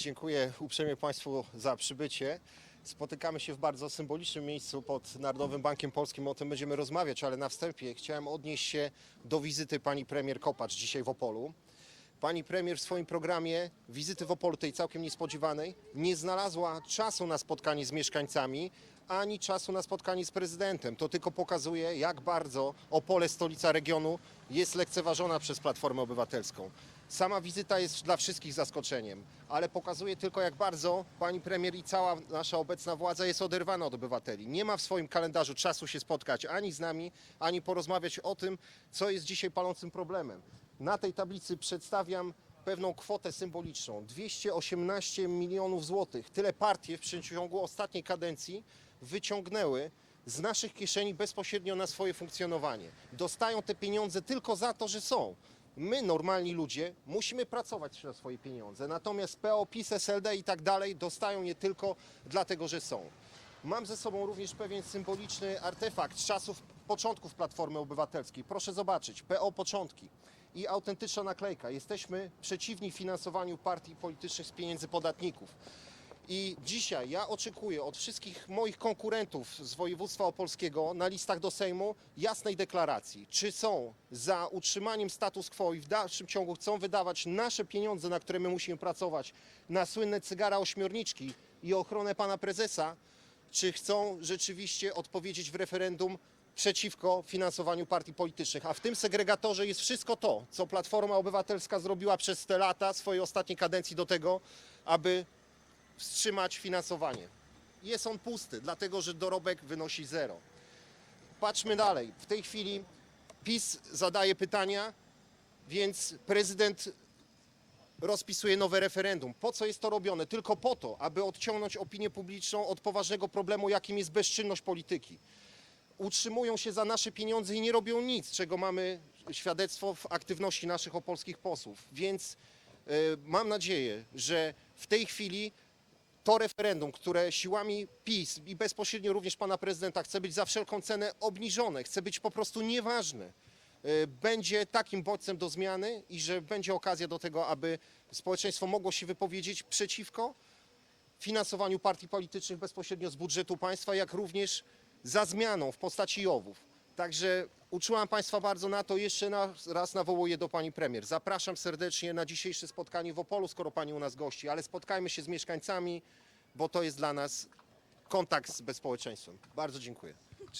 Dziękuję uprzejmie Państwu za przybycie. Spotykamy się w bardzo symbolicznym miejscu pod Narodowym Bankiem Polskim. O tym będziemy rozmawiać, ale na wstępie chciałem odnieść się do wizyty pani premier Kopacz dzisiaj w Opolu. Pani premier w swoim programie wizyty w Opolu, tej całkiem niespodziewanej, nie znalazła czasu na spotkanie z mieszkańcami, ani czasu na spotkanie z prezydentem. To tylko pokazuje, jak bardzo Opole, stolica regionu, jest lekceważona przez Platformę Obywatelską. Sama wizyta jest dla wszystkich zaskoczeniem, ale pokazuje tylko, jak bardzo pani premier i cała nasza obecna władza jest oderwana od obywateli. Nie ma w swoim kalendarzu czasu się spotkać ani z nami, ani porozmawiać o tym, co jest dzisiaj palącym problemem. Na tej tablicy przedstawiam pewną kwotę symboliczną 218 milionów złotych. Tyle partie w przeciągu ostatniej kadencji wyciągnęły z naszych kieszeni bezpośrednio na swoje funkcjonowanie. Dostają te pieniądze tylko za to, że są. My, normalni ludzie, musimy pracować na swoje pieniądze. Natomiast PO, PiS, SLD i tak dalej dostają je tylko dlatego, że są. Mam ze sobą również pewien symboliczny artefakt z czasów początków Platformy Obywatelskiej. Proszę zobaczyć, PO początki i autentyczna naklejka. Jesteśmy przeciwni finansowaniu partii politycznych z pieniędzy podatników. I dzisiaj ja oczekuję od wszystkich moich konkurentów z województwa opolskiego na listach do Sejmu jasnej deklaracji, czy są za utrzymaniem status quo i w dalszym ciągu chcą wydawać nasze pieniądze, na które my musimy pracować, na słynne cygara ośmiorniczki i ochronę pana prezesa, czy chcą rzeczywiście odpowiedzieć w referendum przeciwko finansowaniu partii politycznych. A w tym segregatorze jest wszystko to, co Platforma Obywatelska zrobiła przez te lata swojej ostatniej kadencji do tego, aby wstrzymać finansowanie. Jest on pusty, dlatego że dorobek wynosi zero. Patrzmy dalej. W tej chwili PiS zadaje pytania, więc prezydent rozpisuje nowe referendum. Po co jest to robione? Tylko po to, aby odciągnąć opinię publiczną od poważnego problemu, jakim jest bezczynność polityki. Utrzymują się za nasze pieniądze i nie robią nic, czego mamy świadectwo w aktywności naszych opolskich posłów. Więc e, mam nadzieję, że w tej chwili to referendum, które siłami PiS i bezpośrednio również pana prezydenta chce być za wszelką cenę obniżone, chce być po prostu nieważne, y, będzie takim bodźcem do zmiany i że będzie okazja do tego, aby społeczeństwo mogło się wypowiedzieć przeciwko finansowaniu partii politycznych bezpośrednio z budżetu państwa, jak również za zmianą w postaci JOW-ów. Także uczułam Państwa bardzo na to. Jeszcze raz nawołuję do Pani Premier. Zapraszam serdecznie na dzisiejsze spotkanie w Opolu, skoro Pani u nas gości, ale spotkajmy się z mieszkańcami, bo to jest dla nas kontakt z społeczeństwem. Bardzo dziękuję.